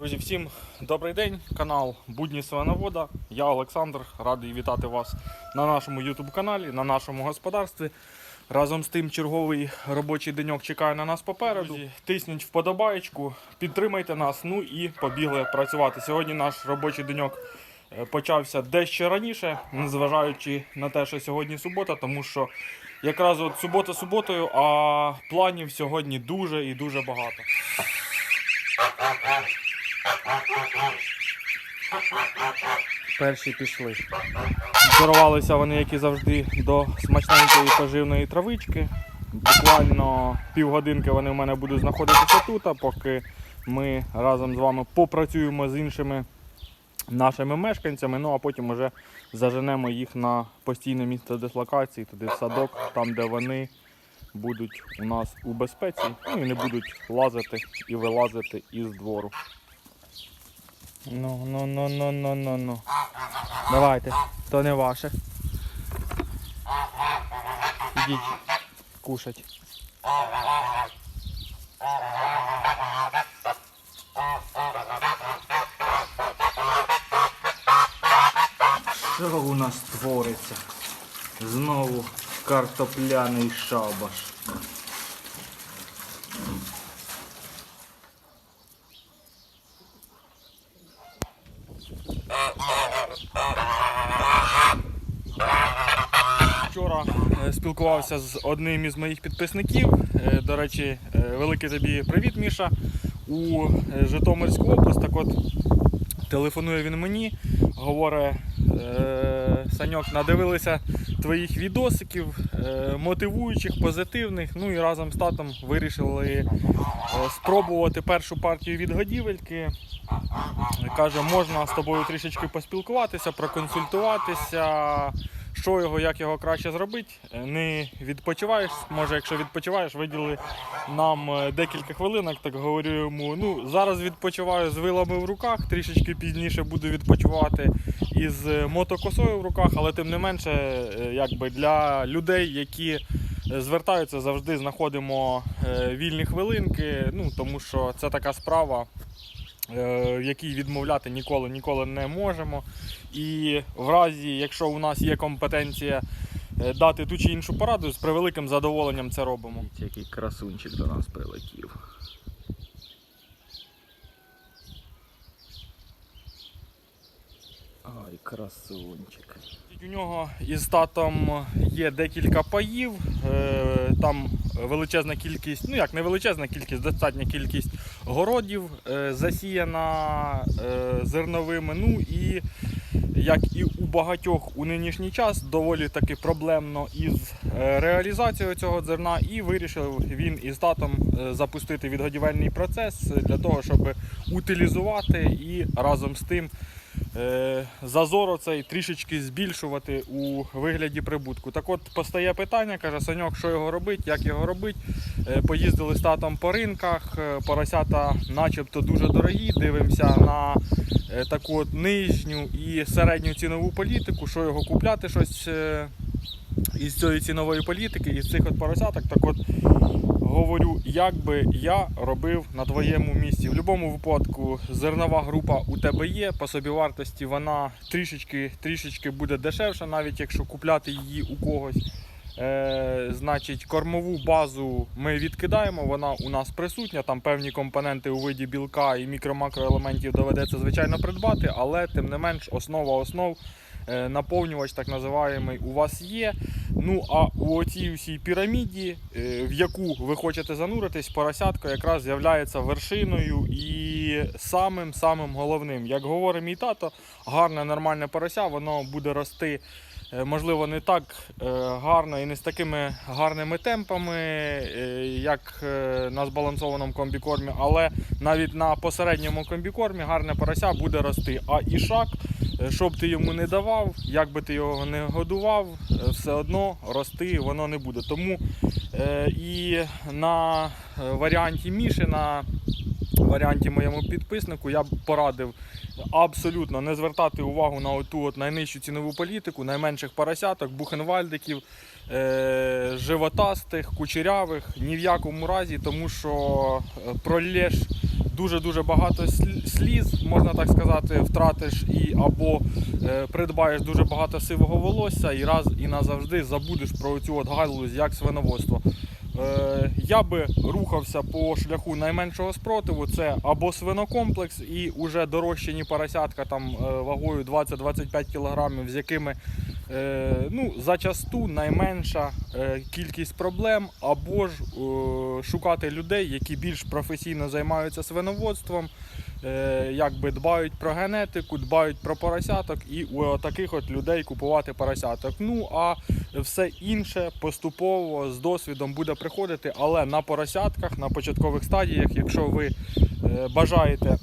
Друзі, всім добрий день, канал Будні Свиновода. Я Олександр, радий вітати вас на нашому YouTube каналі, на нашому господарстві. Разом з тим черговий робочий деньок чекає на нас попереду. Друзі, тисніть вподобаєчку, підтримайте нас, ну і побігли працювати. Сьогодні наш робочий деньок е, почався дещо раніше, незважаючи на те, що сьогодні субота, тому що якраз от субота суботою, а планів сьогодні дуже і дуже багато. Перші пішли. Здорувалися вони, як і завжди, до смачненької поживної травички. Буквально півгодинки вони в мене будуть знаходитися тут, поки ми разом з вами попрацюємо з іншими нашими мешканцями, ну а потім вже заженемо їх на постійне місце дислокації, туди в садок, там де вони будуть у нас у безпеці, ну і не будуть лазити і вилазити із двору. Ну, ну, ну, ну, ну, ну, ну. Давайте, то не ваше. Ідіть кушать. Що у нас твориться? Знову картопляний шабаш. Вчора е, спілкувався з одним із моїх підписників. Е, До речі, е, великий тобі привіт, Міша. У е, Житомирську область. Так от телефонує він мені, говорить, е, Саньок, надивилися твоїх відосиків, е, мотивуючих, позитивних. Ну і разом з татом вирішили е, спробувати першу партію відгодівельки. Каже, можна з тобою трішечки поспілкуватися, проконсультуватися, що його, як його краще зробити. Е, Не відпочиваєш. Може, якщо відпочиваєш, виділи нам е, декілька хвилинок, так говорю йому. Ну, зараз відпочиваю з вилами в руках, трішечки пізніше буду відпочивати із е, мотокосою в руках, але тим не менше, якби для людей, які звертаються, завжди знаходимо вільні хвилинки. Ну, тому що це така справа якій відмовляти ніколи ніколи не можемо. І в разі, якщо у нас є компетенція е, дати ту чи іншу пораду, з превеликим задоволенням це робимо. Який красунчик до нас прилетів. Ай, красунчик. У нього із татом є декілька паїв, е, там величезна кількість, ну як не величезна кількість, достатня кількість городів е, засіяна е, зерновими. Ну і як і у багатьох у нинішній час, доволі таки проблемно із е, реалізацією цього зерна, і вирішив він із татом е, запустити відгодівельний процес для того, щоб утилізувати і разом з тим е, зазор оцей трішечки збільшувати у вигляді прибутку. Так от постає питання, каже Саньок, що його робить, як його робить. Поїздили з татом по ринках, поросята начебто дуже дорогі. Дивимося на таку от нижню і середню цінову політику, що його купляти щось е, із цієї цінової політики, із цих от поросяток. Так от говорю, як би я робив на твоєму місці. В будь-якому випадку зернова група у тебе є, по собівартості вона трішечки, трішечки буде дешевша, навіть якщо купляти її у когось. Е, значить, кормову базу ми відкидаємо, вона у нас присутня. Там певні компоненти у виді білка і мікро-макроелементів доведеться звичайно придбати, але тим не менш основа основ, е, наповнювач так називаємий, у вас є. Ну а у оцій всій піраміді, е, в яку ви хочете зануритись, поросятка якраз з'являється вершиною і самим самим головним. Як говорить мій тато, гарне нормальне порося, воно буде рости. Е, Можливо, не так е, гарно і не з такими гарними темпами, е, як на збалансованому комбікормі, але навіть на посередньому комбікормі гарне порося буде рости. А ішак, що б ти йому не давав, як би ти його не годував, все одно рости воно не буде. Тому і на варіанті Міші, на варіанті моєму підписнику, я б порадив абсолютно не звертати увагу на оту от найнижчу цінову політику, найменших поросяток, бухенвальдиків, е, животастих, кучерявих, ні в якому разі, тому що е, пролєш дуже-дуже багато сліз, можна так сказати, втратиш і або е, придбаєш дуже багато сивого волосся і раз і назавжди забудеш про цю от галузь як свиноводство. Е, Я би рухався по шляху найменшого спротиву. Це або свинокомплекс і уже дорощені поросятка там е, вагою 20-25 кг, з якими е, ну, зачасту найменша кількість проблем, або ж шукати людей, які більш професійно займаються свиноводством, якби дбають про генетику, дбають про поросяток, і у таких от людей купувати поросяток. Ну а все інше поступово з досвідом буде приходити, але на поросятках, на початкових стадіях, якщо ви е, бажаєте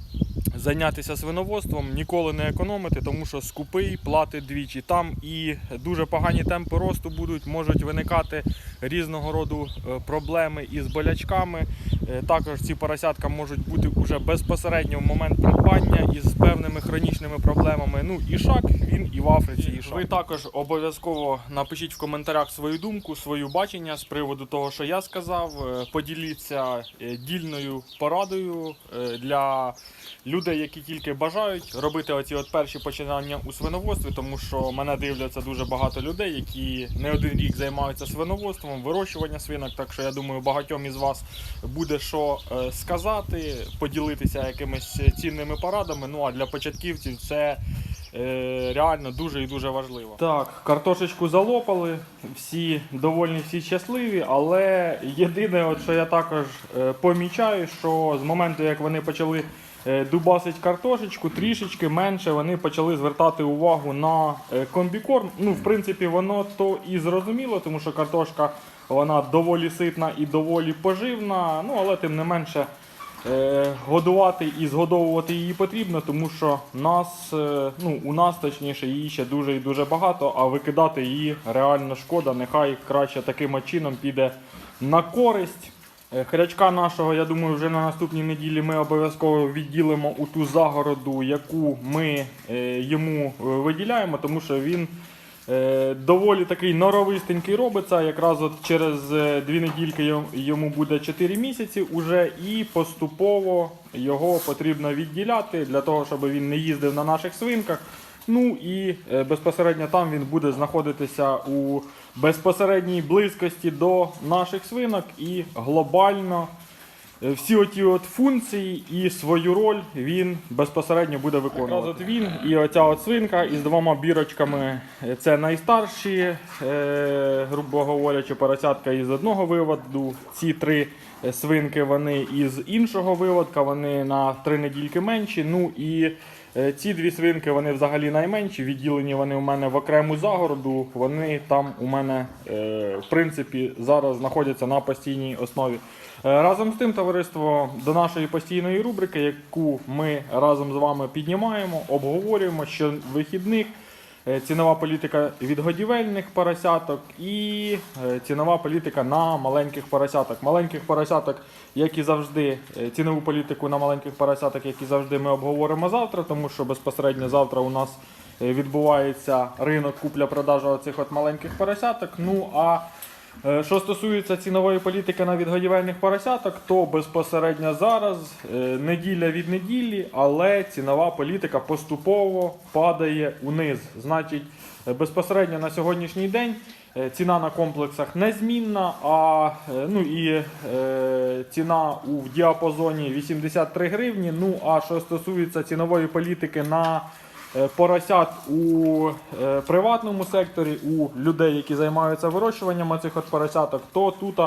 зайнятися свиноводством, ніколи не економити, тому що скупий платить двічі. Там і дуже погані темпи росту будуть, можуть виникати різного роду е, проблеми із болячками. Е, Також ці поросятка можуть бути вже безпосередньо в момент придбання із певними хронічними проблемами. Ну і шак він і в Африці. Ви також обов'язково напишіть в коментарях свою думку, свою бачення з приводу того, що я сказав. Е, Поділіться е, дільною порадою е, для людей, які тільки бажають робити оці от перші починання у свиноводстві, тому що мене дивляться дуже багато людей, які не один рік займаються свиноводством, вирощуванням свинок. Так що я думаю, багатьом із вас буде що сказати, поділитися якимись цінними порадами. Ну а для початківців це. Е, Реально дуже і дуже важливо. Так, картошечку залопали, всі довольні, всі щасливі, але єдине, от, що я також е, помічаю, що з моменту, як вони почали е, дубасить картошечку, трішечки менше вони почали звертати увагу на комбікорм. Ну, в принципі, воно то і зрозуміло, тому що картошка вона доволі ситна і доволі поживна. Ну, але тим не менше. Е, годувати і згодовувати її потрібно, тому що нас, е, ну, у нас точніше, її ще дуже і дуже багато, а викидати її реально шкода. Нехай краще таким чином піде на користь. Е, Хрячка нашого, я думаю, вже на наступній неділі ми обов'язково відділимо у ту загороду, яку ми йому виділяємо, тому що він доволі такий норовистенький робиться. Якраз от через е, дві недільки йому- буде 4 місяці уже, і поступово його потрібно відділяти для того, щоб він не їздив на наших свинках. Ну і е, безпосередньо там він буде знаходитися у безпосередній близькості до наших свинок і глобально е, всі оті от функції і свою роль він безпосередньо буде виконувати. От він і оця от свинка із двома бірочками. е, Це найстарші, е, грубо говорячи, поросятка із одного виводу. Ці три е, свинки вони із іншого виводка, вони на три недільки менші. Ну і Е, Ці дві свинки вони взагалі найменші. Відділені вони у мене в окрему загороду. Вони там у мене е, в принципі зараз знаходяться на постійній основі. Е, Разом з тим, товариство, до нашої постійної рубрики, яку ми разом з вами піднімаємо, обговорюємо щовихідних. Е, Цінова політика відгодівельних поросяток і е, цінова політика на маленьких поросяток. Маленьких поросяток, як і завжди, е, цінову політику на маленьких поросяток, як і завжди, ми обговоримо завтра, тому що безпосередньо завтра у нас е, відбувається ринок купля-продажу оцих от маленьких поросяток. Ну а Е, Що стосується цінової політики на відгодівельних поросяток, то безпосередньо зараз е, неділя від неділі, але цінова політика поступово падає униз. Значить, е, безпосередньо на сьогоднішній день е, ціна на комплексах незмінна, а е, ну і е, ціна у діапазоні 83 гривні. Ну а що стосується цінової політики на е, поросят у е, приватному секторі, у людей, які займаються вирощуванням цих от поросяток, то тут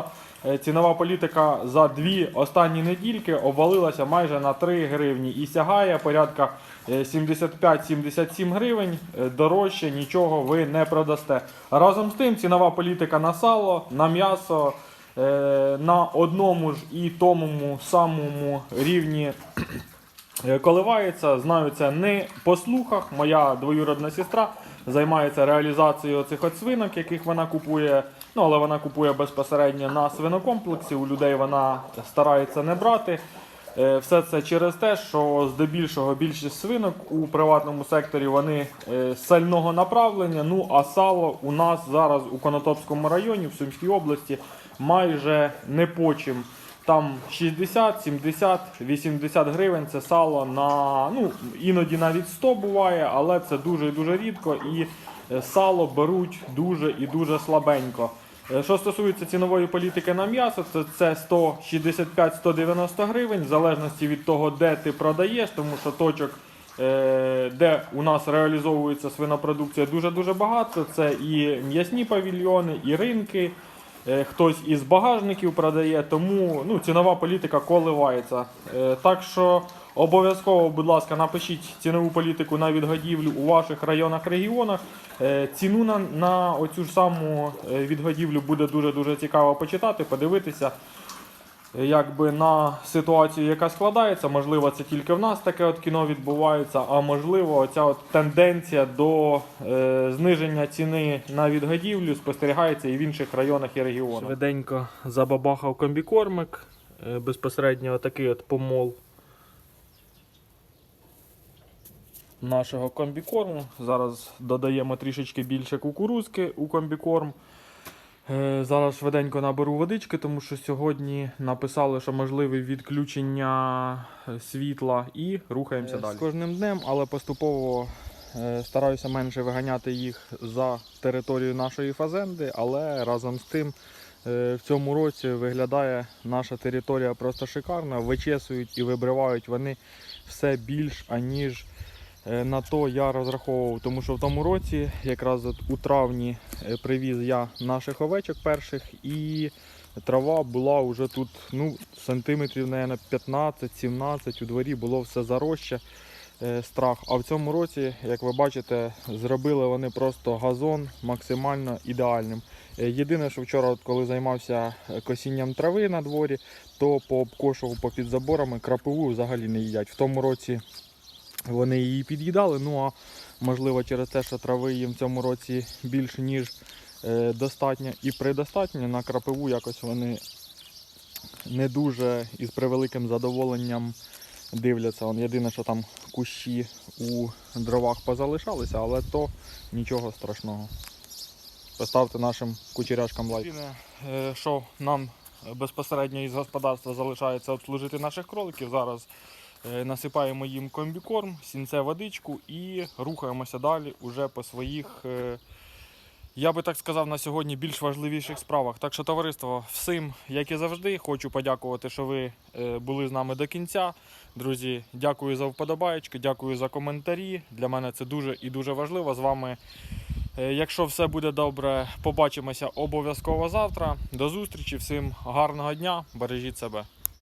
е, цінова політика за дві останні недільки обвалилася майже на 3 гривні і сягає порядка е, 75-77 гривень. Е, Дорожче нічого ви не продасте. Разом з тим, цінова політика на сало, на м'ясо. е, На одному ж і тому самому рівні Е, коливається. Знаю це не по слухах. Моя двоюродна сестра займається реалізацією цих от свинок, яких вона купує. Ну, але вона купує безпосередньо на свинокомплексі. У людей вона старається не брати. Е, Все це через те, що здебільшого більшість свинок у приватному секторі вони е, сального направлення. Ну а сало у нас зараз у Конотопському районі, в Сумській області, майже не по чим Там 60, 70, 80 гривень це сало на ну іноді навіть 100 буває, але це дуже і дуже рідко. І е, сало беруть дуже і дуже слабенько. Е, Що стосується цінової політики на м'ясо, то це 165-190 гривень, в залежності від того, де ти продаєш, тому що точок, е, де у нас реалізовується свинопродукція, дуже дуже багато. Це і м'ясні павільйони, і ринки. Е, Хтось із багажників продає, тому ну, цінова політика коливається. Е, Так що обов'язково, будь ласка, напишіть цінову політику на відгодівлю у ваших районах, регіонах. Е, Ціну на, на оцю ж саму відгодівлю буде дуже-дуже цікаво почитати, подивитися. Якби на ситуацію, яка складається, можливо, це тільки в нас таке от кіно відбувається, а можливо, оця от тенденція до е, зниження ціни на відгодівлю спостерігається і в інших районах і регіонах. Швиденько забабахав комбікормик, е, безпосередньо такий от помол нашого комбікорму. Зараз додаємо трішечки більше кукурузки у комбікорм. Е, Зараз швиденько наберу водички, тому що сьогодні написали, що можливе відключення е, світла і рухаємося Е, далі. з кожним днем, але поступово стараюся менше виганяти їх за територію нашої фазенди, але разом з тим в цьому році виглядає наша територія просто шикарна. Вичесують і вибривають вони все більш аніж на то я розраховував, тому що в тому році, якраз у травні, е, привіз я наших овечок перших, і трава була вже тут ну, сантиметрів, наверное, 15-17, у дворі було все заросше. е, Страх. А в цьому році, як ви бачите, зробили вони просто газон максимально ідеальним. Е, Єдине, що вчора, от коли займався е, косінням трави на дворі, то пообкошував попід заборами крапиву взагалі не їдять. В тому році вони її під'їдали. Ну а можливо через те, що трави їм в цьому році більше ніж е, достатньо і предостатньо, на крапиву якось вони не дуже і з превеликим задоволенням дивляться. Он єдине, що там кущі у дровах позалишалися, але то нічого страшного. Поставте нашим кучеряшкам лайк. е, Що нам безпосередньо із господарства залишається обслужити наших кроликів. Зараз Е, Насипаємо їм комбікорм, сінце водичку і рухаємося далі уже по своїх, е, я би так сказав, на сьогодні більш важливіших справах. Так що, товариство, всім, як і завжди, хочу подякувати, що ви е, були з нами до кінця. Друзі, дякую за вподобаєчки, дякую за коментарі. Для мене це дуже і дуже важливо. З вами, е, якщо все буде добре, побачимося обов'язково завтра. До зустрічі, всім гарного дня, бережіть себе.